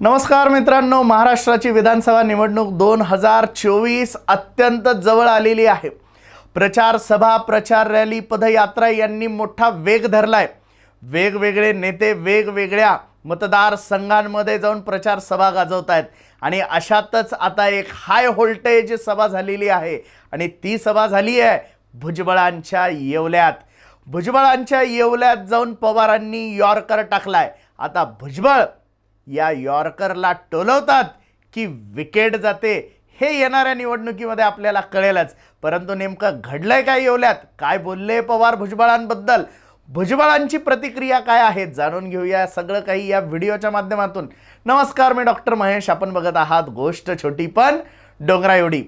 नमस्कार मित्रांनो महाराष्ट्राची विधानसभा निवडणूक दोन हजार चोवीस अत्यंत जवळ आलेली आहे. प्रचार सभा प्रचार रॅली पदयात्रा यांनी मोठा वेग धरला आहे वेगवेगळे नेते वेगवेगळ्या मतदारसंघांमध्ये जाऊन प्रचार सभा गाजवत आहेत आणि अशातच आता एक हाय व्होल्टेज सभा झालेली आहे. आणि ती सभा झाली आहे भुजबळांच्या येवल्यात. भुजबळांच्या येवल्यात जाऊन पवारांनी यॉर्कर टाकलाय. आता भुजबळ या यॉर्करला टोलवतात की विकेट जाते हे येणाऱ्या निवडणुकीमध्ये आपल्याला कळेलच. परंतु नेमकं घडलंय काय येवल्यात? काय बोलले पवार भुजबळांबद्दल? भुजबळांची प्रतिक्रिया काय आहे? जाणून घेऊया सगळं काही या व्हिडिओच्या माध्यमातून. नमस्कार मी डॉक्टर महेश. आपण बघत आहात गोष्ट छोटी पण डोंगरा एवढी.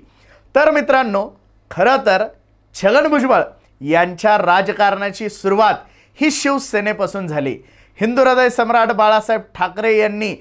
तर मित्रांनो खरं तर छगन भुजबळ यांच्या राजकारणाची सुरुवात ही शिवसेनेपासून झाली. हिंदू हृदय सम्राट बाळासाहेब ठाकरे यांनी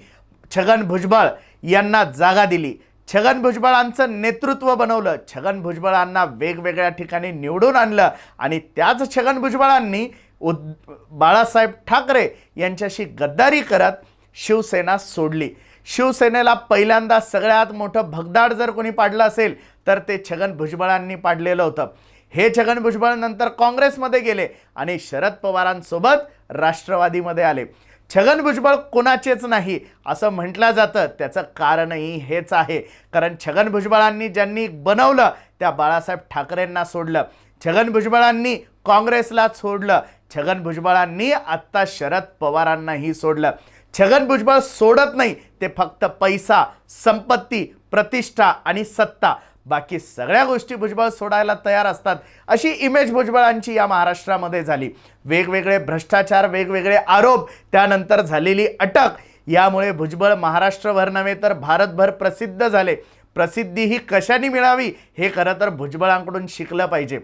छगन भुजबळ यांना जागा दिली. छगन भुजबळांचं नेतृत्व बनवलं. छगन भुजबळांना वेगवेगळ्या ठिकाणी निवडून आणलं आणि त्याच छगन भुजबळांनी उद बाळासाहेब ठाकरे यांच्याशी गद्दारी करत शिवसेना सोडली. शिवसेनेला पहिल्यांदा सगळ्यात मोठं भगदाड जर कोणी पाडलं असेल तर ते छगन भुजबळांनी पाडलेलं होतं. हे छगन भुजबळ नंतर काँग्रेसमध्ये गेले आणि शरद पवारांसोबत राष्ट्रवादीमध्ये आले. छगन भुजबळ कोणाचेच नाही असं म्हटलं जातं. त्याचं कारणही हेच आहे. कारण छगन भुजबळांनी ज्यांनी बनवलं त्या बाळासाहेब ठाकरेंना सोडलं. छगन भुजबळांनी काँग्रेसला सोडलं. छगन भुजबळांनी आत्ता शरद पवारांनाही सोडलं. छगन भुजबळ सोडत नाही ते फक्त पैसा संपत्ती प्रतिष्ठा आणि सत्ता. बाकी सगळ्या गोष्टी भुजबळ सोडायला तयार असतात. अशी इमेज भुजबळांची या महाराष्ट्रामध्ये झाली. वेगवेगळे भ्रष्टाचार वेगवेगळे आरोप त्यानंतर झालेली अटक यामुळे भुजबळ महाराष्ट्रभर नव्हे तर भारतभर प्रसिद्ध झाले. प्रसिद्धी ही कशाने मिळावी हे खरं तर भुजबळांकडून शिकलं पाहिजे.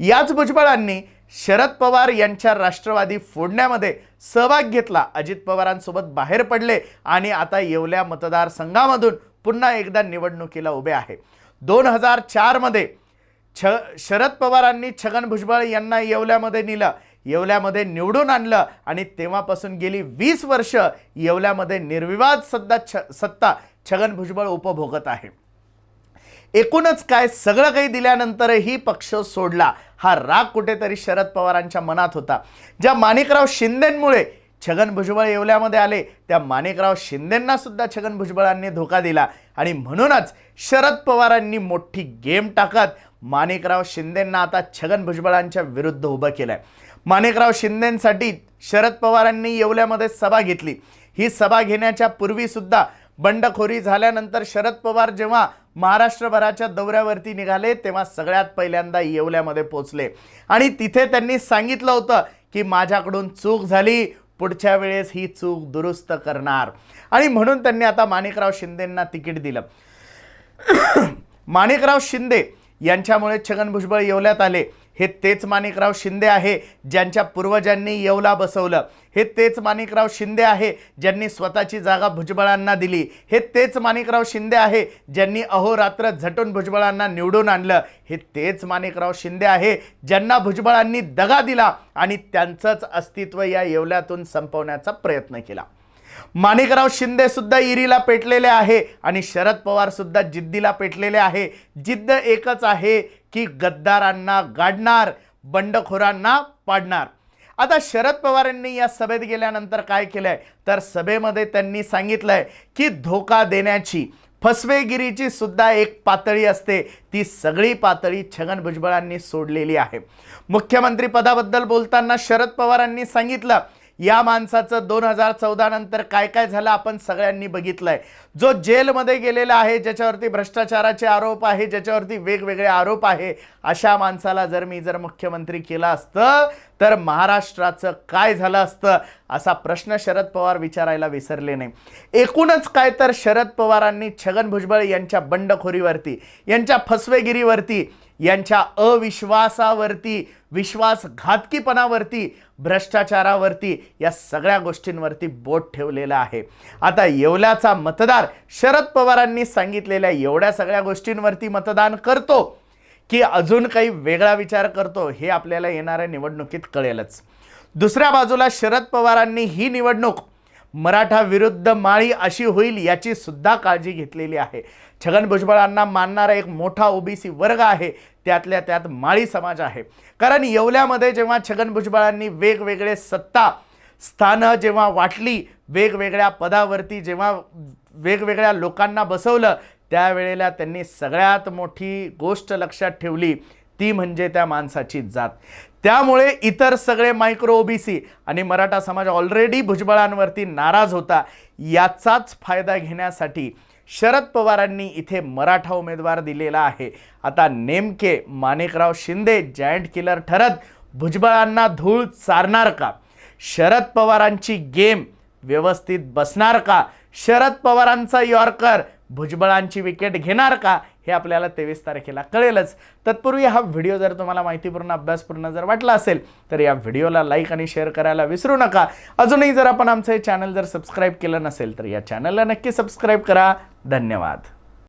याच भुजबळांनी शरद पवार यांच्या राष्ट्रवादी फोडण्यामध्ये सहभाग घेतला. अजित पवारांसोबत बाहेर पडले आणि आता येवल्या मतदारसंघामधून पुन्हा एकदा निवडणुकीला उभे आहे. दोन हजार चारमध्ये छ शरद पवारांनी छगन भुजबळ यांना येवल्यामध्ये नेलं येवल्यामध्ये निवडून आणलं आणि तेव्हापासून गेली वीस वर्ष येवल्यामध्ये निर्विवाद सद्दा छ सत्ता छगन भुजबळ उपभोगत आहे. एकूणच काय सगळं काही दिल्यानंतरही पक्ष सोडला. हा राग कुठेतरी शरद पवारांच्या मनात होता. ज्या माणिकराव शिंदेंमुळे छगन भुजबळ येवल्यामध्ये आले. त्या माणिकराव शिंदेंना सुद्धा छगन भुजबळांनी धोका दिला. आणि म्हणूनच शरद पवारांनी मोठी गेम टाकत माणिकराव शिंदेंना आता छगन भुजबळांच्या विरुद्ध उभं केलं आहे माणिकराव शिंदेंसाठी शरद पवारांनी येवल्यामध्ये सभा घेतली. ही सभा घेण्याच्या पूर्वीसुद्धा बंडखोरी झाल्यानंतर शरद पवार जेव्हा महाराष्ट्रभराच्या दौऱ्यावरती निघाले तेव्हा सगळ्यात पहिल्यांदा येवल्यामध्ये पोचले आणि तिथे त्यांनी सांगितलं होतं की माझ्याकडून चूक झाली पुढच्या वेळेस ही चूक दुरुस्त करणार. आणि म्हणून त्यांनी आता माणिकराव शिंदेंना तिकीट दिलं. माणिकराव शिंदे यांच्यामुळे छगन भुजबळ येवल्यात आले. हे तेच माणिकराव शिंदे आहे ज्यांच्या पूर्वजांनी येवला बसवलं. हे तेच माणिकराव शिंदे आहे ज्यांनी स्वतःची जागा भुजबळांना दिली. हे तेच माणिकराव शिंदे आहे ज्यांनी अहोरात्र झटून भुजबळांना निवडून आणलं. हे तेच माणिकराव शिंदे आहे ज्यांना भुजबळांनी दगा दिला आणि त्यांचंच अस्तित्व या येवल्यातून संपवण्याचा प्रयत्न केला. माणिकराव शिंदे सुद्धा इरीला पेटलेले आहे आणि शरद पवार सुद्धा जिद्दीला पेटलेले आहे. जिद्द एकच आहे की गद्दारांना गाडणार बंडखोरांना पाडणार. आता शरद पवारांनी या सभेत गेल्यानंतर काय केलं आहे तर सभेमध्ये त्यांनी सांगितलं आहे की धोका देण्याची फसवेगिरीची सुद्धा एक पातळी असते. ती सगळी पातळी छगन भुजबळांनी सोडलेली आहे. मुख्यमंत्री पदाबद्दल बोलताना शरद पवारांनी सांगितलं या माणसाचं दोन हजार चौदा नंतर काय काय झालं आपण सगळ्यांनी बघितलंय. जो जेलमध्ये गेलेला आहे ज्याच्यावरती भ्रष्टाचाराचे आरोप आहे ज्याच्यावरती वेगवेगळे आरोप आहे अशा माणसाला जर मी जर मुख्यमंत्री केला असतं तर महाराष्ट्राचं काय झालं असतं? असा प्रश्न शरद पवार विचारायला विसरले नाही. एकूणच काय तर शरद पवारांनी छगन भुजबळ यांच्या बंडखोरीवरती यांच्या फसवेगिरीवरती यांच्या अविश्वासावरती विश्वासघातकीपणावरती भ्रष्टाचारावरती या सगळ्या गोष्टींवरती बोट ठेवलेलं आहे. आता येवल्याचा मतदार शरद पवारांनी सांगितलेल्या एवढ्या सगळ्या गोष्टींवरती मतदान करतो. की अजून काही वेगळा विचार करतो हे आपल्याला येणाऱ्या निवडणुकीत कळेलच. दुसऱ्या बाजूला शरद पवारांनी ही निवडणूक मराठा विरुद्ध माळी अशी होईल याची सुद्धा काळजी घेतलेली आहे. छगन भुजबळांना मानणारा एक मोठा ओबीसी वर्ग आहे त्यातल्या त्यात माळी समाज आहे. कारण येवल्यामध्ये जेव्हा छगन भुजबळांनी वेगवेगळे सत्ता स्थानं जेव्हा वाटली वेगवेगळ्या पदावरती जेव्हा वेगवेगळ्या लोकांना बसवलं त्यावेळेला त्यांनी सगळ्यात मोठी गोष्ट लक्षात ठेवली ती म्हणजे त्या माणसाची जात. त्यामुळे इतर सगळे मायक्रो ओबीसी आणि मराठा समाज ऑलरेडी भुजबळांवरती नाराज होता याचाच फायदा घेण्यासाठी शरद पवारांनी इथे मराठा उमेदवार दिलेला आहे. आता नेमके माणिकराव शिंदे जायंट किलर ठरत भुजबळांना धूळ चारणार का? शरद पवारांची गेम व्यवस्थित बसणार का? शरद पवारांचा यॉर्कर भुजबळांची विकेट घेणार का हे आपल्याला तेवीस तारखेला कळेलच. तत्पूर्वी हा व्हिडिओ जर तुम्हाला माहितीपूर्ण अभ्यासपूर्ण जर वाटला असेल तर या व्हिडिओला लाईक आणि शेअर करायला विसरू नका. अजूनही जर आपण आमचं हे चॅनल जर सबस्क्राईब केलं नसेल तर या चॅनलला नक्की सबस्क्राईब करा. धन्यवाद.